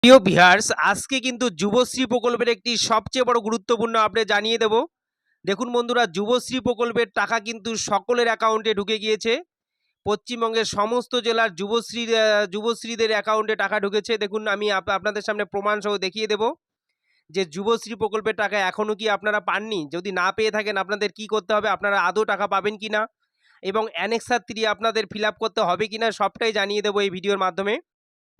প্রিয় বিহার্স আজকে কিন্তু যুবশ্রী প্রকল্পের একটি সবচেয়ে বড় গুরুত্বপূর্ণ আপডেট জানিয়ে দেব। দেখুন বন্ধুরা, যুবশ্রী প্রকল্পের টাকা কিন্তু সকলের অ্যাকাউন্টে ঢুকে গিয়েছে। পশ্চিমবঙ্গের সমস্ত জেলার যুবশ্রী যুবশ্রীদের অ্যাকাউন্টে টাকা ঢুকেছে। দেখুন, আমি আপ- আপনাদের সামনে প্রমাণ সহ দেখিয়ে দেব যে যুবশ্রী প্রকল্পের টাকা এখনও কি আপনারা পাননি? যদি না পেয়ে থাকেন, আপনাদের কি করতে হবে? আপনারা আদৌ টাকা পাবেন কি না এবং অ্যানেক্সার থ্রি আপনাদের ফিল করতে হবে কি না সবটাই জানিয়ে দেবো এই ভিডিওর মাধ্যমে।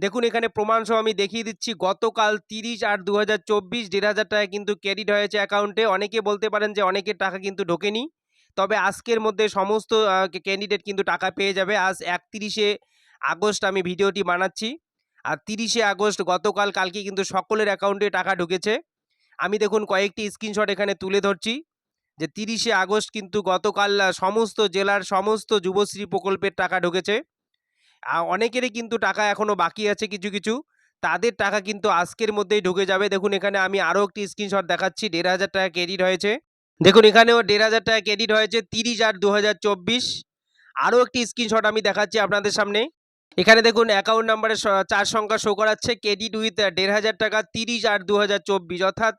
দেখুন, এখানে প্রমাণ সহ আমি দেখিয়ে দিচ্ছি, গতকাল তিরিশ আট দু হাজার চব্বিশ দেড় হাজার টাকা কিন্তু ক্রেডিট হয়েছে অ্যাকাউন্টে। অনেকে বলতে পারেন যে অনেকের টাকা কিন্তু ঢোকেনি। তবে আজকের মধ্যে সমস্ত ক্যান্ডিডেট কিন্তু টাকা পেয়ে যাবে। আজ একত্রিশে আগস্ট আমি ভিডিওটি বানাচ্ছি। আর তিরিশে আগস্ট গতকাল, কালকে কিন্তু সকলের অ্যাকাউন্টে টাকা ঢুকেছে। আমি দেখুন, কয়েকটি স্ক্রিনশট এখানে তুলে ধরছি যে তিরিশে আগস্ট কিন্তু গতকাল সমস্ত জেলার সমস্ত যুবশ্রী প্রকল্পের টাকা ঢুকেছে। অনেকেরই কিন্তু টাকা এখনও বাকি আছে কিছু কিছু। তাদের টাকা কিন্তু আজকের মধ্যেই ঢুকে যাবে। দেখুন, এখানে আমি আরও একটি স্ক্রিনশট দেখাচ্ছি। দেড় হাজার টাকা ক্রেডিট হয়েছে। দেখুন, এখানেও দেড় হাজার টাকা ক্রেডিট হয়েছে। তিরিশ আট দু হাজার চব্বিশ। আরও একটি স্ক্রিনশট আমি দেখাচ্ছি আপনাদের সামনে। এখানে দেখুন অ্যাকাউন্ট নাম্বারের স- চার সংখ্যা শো করাচ্ছে। ক্রেডিট উইথ দেড় হাজার টাকা, তিরিশ আট দু হাজার চব্বিশ। অর্থাৎ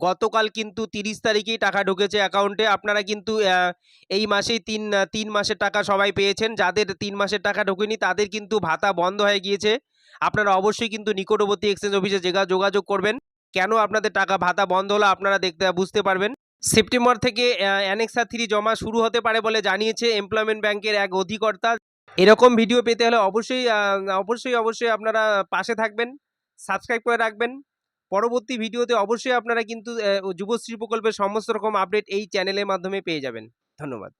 গতকাল কিন্তু তিরিশ তারিখেই টাকা ঢুকেছে অ্যাকাউন্টে আপনারা কিন্তু এই মাসেই তিন তিন মাসের টাকা সবাই পেয়েছেন। যাদের তিন মাসের টাকা ঢোকেনি তাদের কিন্তু ভাতা বন্ধ হয়ে গিয়েছে। আপনারা অবশ্যই কিন্তু নিকটবর্তী এক্সচেঞ্জ অফিসে যেগা- যোগাযোগ করবেন। কেন আপনাদের টাকা ভাতা বন্ধ হলো আপনারা দেখতে, বুঝতে পারবেন। সেপ্টেম্বর থেকে অ্যানেক্সা থ্রি জমা শুরু হতে পারে বলে জানিয়েছে এমপ্লয়মেন্ট ব্যাংকের এক অধিকর্তা। এরকম ভিডিও পেতে হলে অবশ্যই অবশ্যই অবশ্যই আপনারা পাশে থাকবেন সাবস্ক্রাইব করে রাখবেন। পরবর্তী ভিডিওতে অবশ্যই আপনারা কিন্তু যুবশ্রী প্রকল্পের সমস্ত রকম আপডেট এই চ্যানেলের মাধ্যমে পেয়ে যাবেন। ধন্যবাদ।